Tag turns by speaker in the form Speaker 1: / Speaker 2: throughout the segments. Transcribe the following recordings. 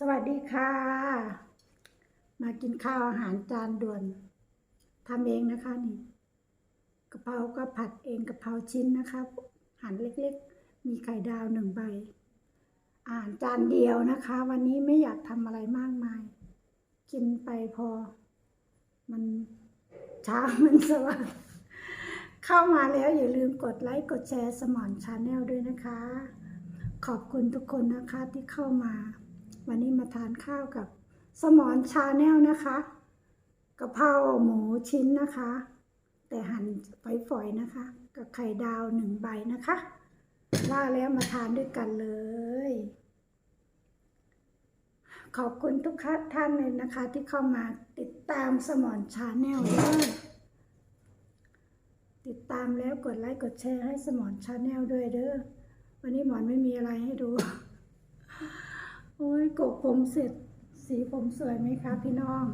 Speaker 1: สวัสดีค่ะ มากินข้าวอาหารจานด่วนทำเองนะคะนี่กะเพราก็ผัดเองกะเพราชิ้นนะคะหั่นเล็กๆ มีไข่ดาวหนึ่งใบ อาหารจานเดียวนะคะ วันนี้ไม่อยากทำอะไรมากมาย กินไปพอ มันเช้ามันสว่างเข้ามาแล้วอย่าลืมกดไลค์กดแชร์สมอนชาแนลด้วยนะคะ ขอบคุณทุกคนนะคะที่เข้ามา วันนี้มาทานข้าวกับสมอนชาแนลนะคะกะเพราหมูชิ้นนะคะ แต่หั่นฝอยๆนะคะ กับไข่ดาวหนึ่งใบนะคะ ว่าแล้วมาทานด้วยกันเลย ขอบคุณทุกท่านเลยนะคะ ที่เข้ามาติดตามสมอนชาแนลด้วยติดตามแล้วกดไลค์กดแชร์ให้สมอนชาแนลด้วยเด้อวันนี้หมอนไม่มีอะไรให้ดู โอ้ยกบผมเสร็จ สีผมสวยไหมคะพี่น้อง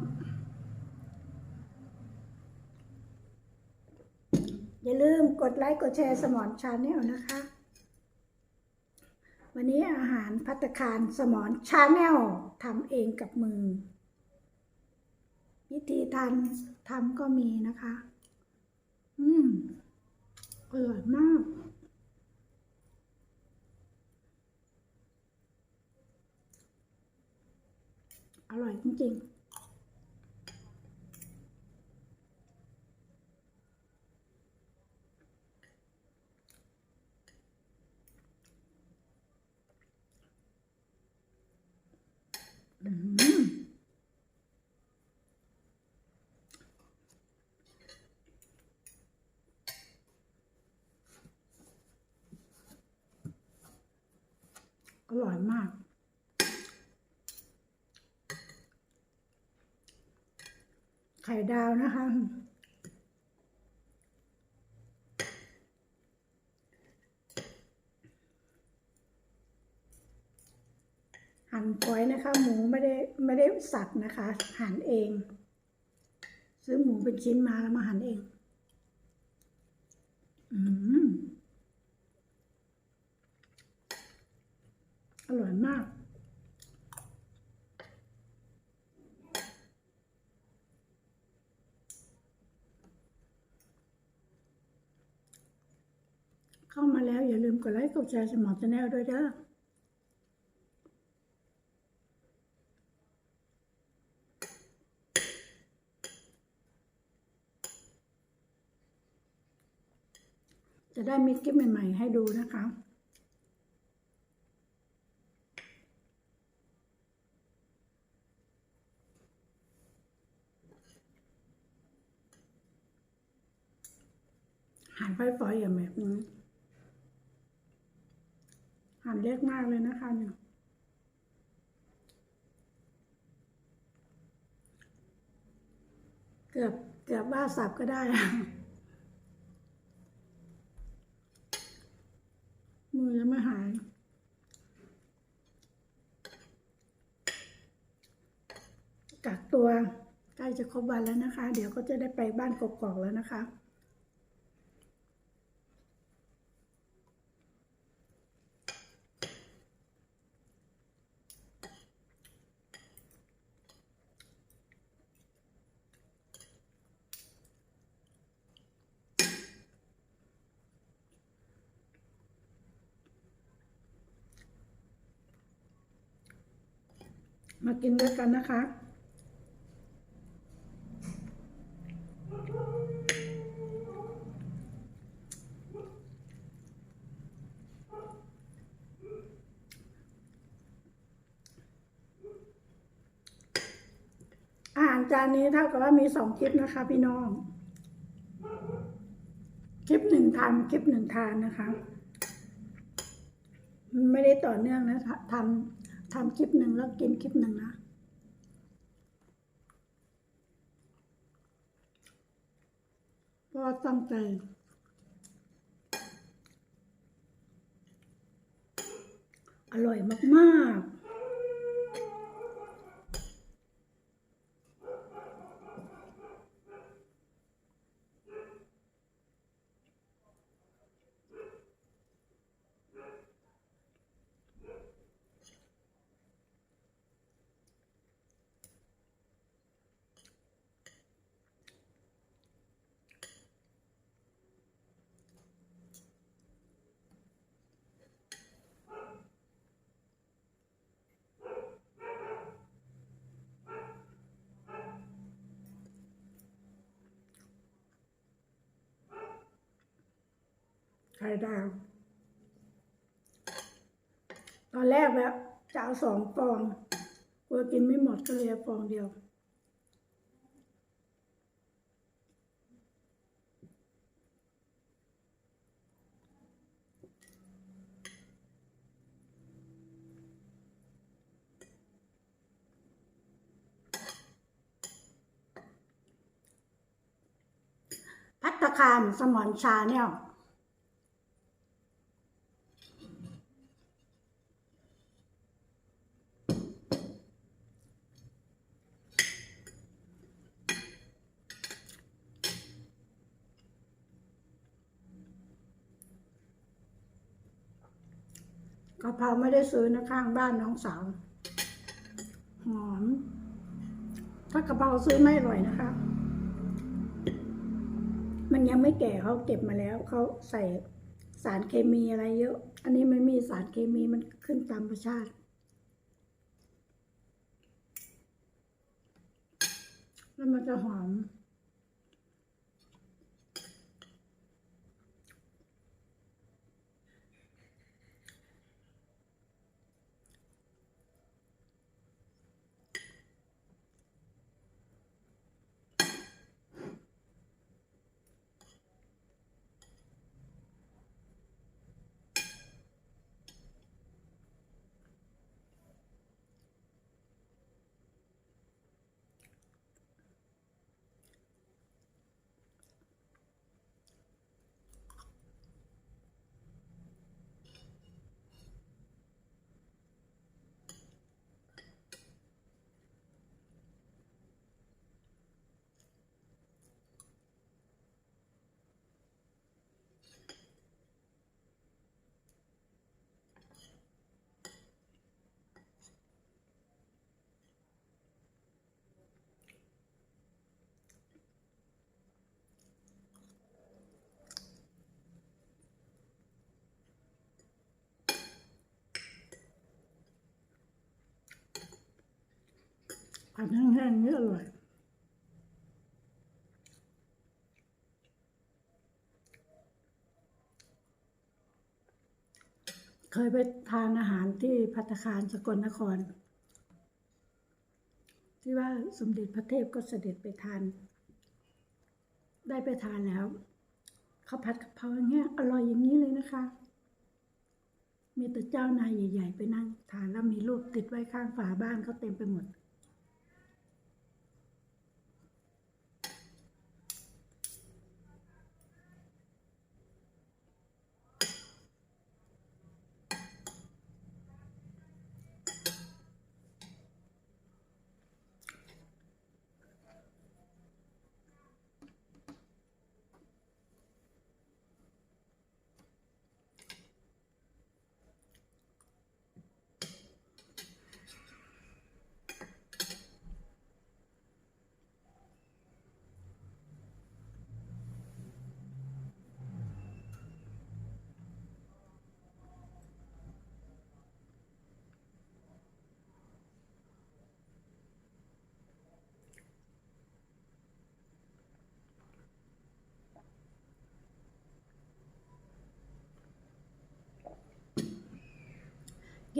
Speaker 1: อย่าลืมกดไลค์กดแชร์สมอนชาแนลนะคะ วันนี้อาหารพัตคารสมอนชาแนลทำเองกับมือ วิธีทำทำก็มีนะคะ อืมอร่อยมาก อร่อยจริงๆอืมอร่อยมาก ไข่ดาวนะคะ หั่นฝอยนะคะ หมูไม่ได้ไม่ได้สับนะคะ หั่นเอง ซื้อหมูเป็นชิ้นมาแล้วมาหั่นเอง อืมอร่อยมาก เข้ามาแล้วอย่าลืมกดไลค์กดแชร์สมองชาแนลด้วยเด้อจะได้มีคลิปใหม่ ๆ ให้ดูนะคะ หั่นไฟฝอยอย่างแบบนี้ เล็กมากเลยนะคะเนี่ยเกือบเกือบว่าสับก็ได้ มือยังไม่หายกักตัวใกล้จะครบวันแล้วนะคะ เดี๋ยวก็จะได้ไปบ้านกกอกแล้วนะคะ มากินด้วยกันนะคะ อาหารจานนี้เท่ากับว่ามีสองคลิปนะคะ พี่น้อง คลิปหนึ่งทำคลิปหนึ่งทานนะคะ ไม่ได้ต่อเนื่องนะทำ ทำคลิปหนึ่งแล้วกินคลิปหนึ่งนะ เพราะตั้งใจอร่อยมาก ๆ ไข่ดาว ตอนแรกแบบจะเอาสองฟองกลัวกินไม่หมดก็เลยเอาฟองเดียวพัตตาคารสมอนชาเนี่ย กะเพราไม่ได้ซื้อนะข้างบ้านน้องสาวหอม ถ้ากะเพราซื้อไม่อร่อยนะคะ มันยังไม่แก่เขาเก็บมาแล้วเขาใส่สารเคมีอะไรเยอะ อันนี้ไม่มีสารเคมีมันขึ้นตามธรรมชาติ แล้วมันจะหอม ผัดแห้งๆนี่อร่อยเคยไปทานอาหารที่พัตคารสกลนคร ที่ว่าสมเด็จพระเทพก็เสด็จไปทาน ได้ไปทานแล้วข้าวผัดกะเพราอย่างเงี้ยอร่อยอย่างนี้เลยนะคะ มีแต่เจ้านายใหญ่ ๆ ไปนั่งทานแล้วมีรูปติดไว้ข้างฝาบ้านเขาเต็มไปหมด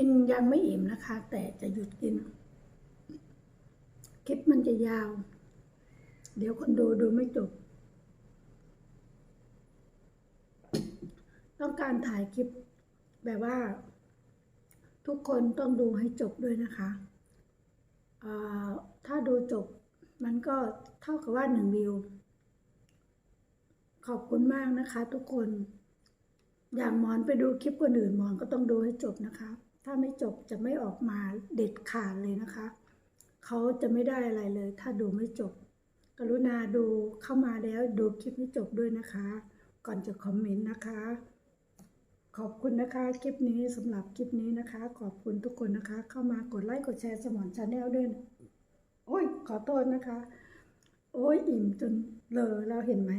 Speaker 1: กินยังไม่อิ่มนะคะ แต่จะหยุดกิน คลิปมันจะยาว เดี๋ยวคนดูดูไม่จบ ต้องการถ่ายคลิปแบบว่า ทุกคนต้องดูให้จบด้วยนะคะถ้าดูจบมันก็เท่ากับว่าหนึ่งวิว ขอบคุณมากนะคะทุกคน อย่างหมอนไปดูคลิปคนอื่นหมอนก็ต้องดูให้จบนะคะ ถ้าไม่จบจะไม่ออกมาเด็ดขาดเลยนะคะ เขาจะไม่ได้อะไรเลย ถ้าดูไม่จบ กรุณาดูเข้ามาแล้วดูคลิปให้จบด้วยนะคะ ก่อนจะคอมเมนต์นะคะ ขอบคุณนะคะคลิปนี้สำหรับคลิปนี้นะคะ ขอบคุณทุกคนนะคะ เข้ามากดไลค์กดแชร์สมอนชาแนลด้วยนะโอ้ยขอโทษนะคะ โอ้ยอิ่มจนเลอแล้วเห็นไหม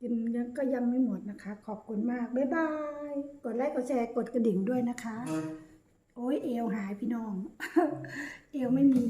Speaker 1: กินยังก็ยังไม่หมดนะคะ ขอบคุณมาก บ๊ายบาย กดไลค์กดแชร์กดกระดิ่งด้วยนะคะ โอ้ยเอวหายพี่น้อง เอวไม่มี